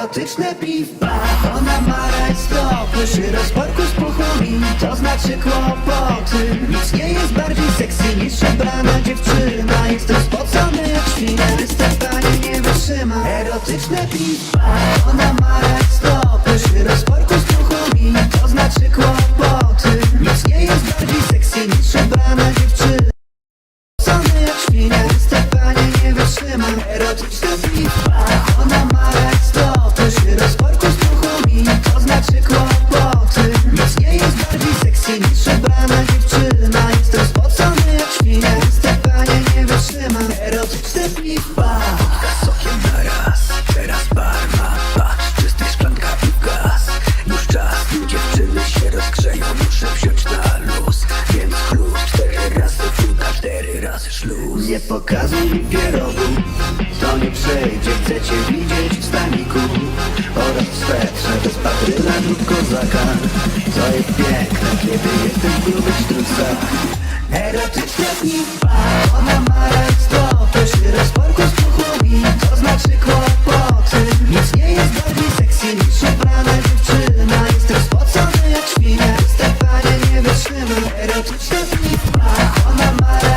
Erotyczne piwa. Ona ma rajstopy Przy rozporku z puchami To znaczy kłopoty. Nic nie jest bardziej sexy niż przebrana dziewczyna. Jestem spocony jak świnia nie wytrzyma Erotyczne piwa. Ona ma rajstopy Przy rozporku z puchami To znaczy kłopoty. Nic nie jest bardziej sexy niż przebrana dziewczyna. Spocony jak świnia Występanie nie wytrzyma Erotyczne piwa wziąć na luz. Więc chlub cztery razy wóda, cztery razy szluz. Nie pokazuj mi pierogu To nie przejdzie, chcę cię widzieć w staniku Oraz w swetrze bez patryna lub kozaka. To jest piękne, kiedy jestem w grubych sztrucach Erotyczne piwa Ona ma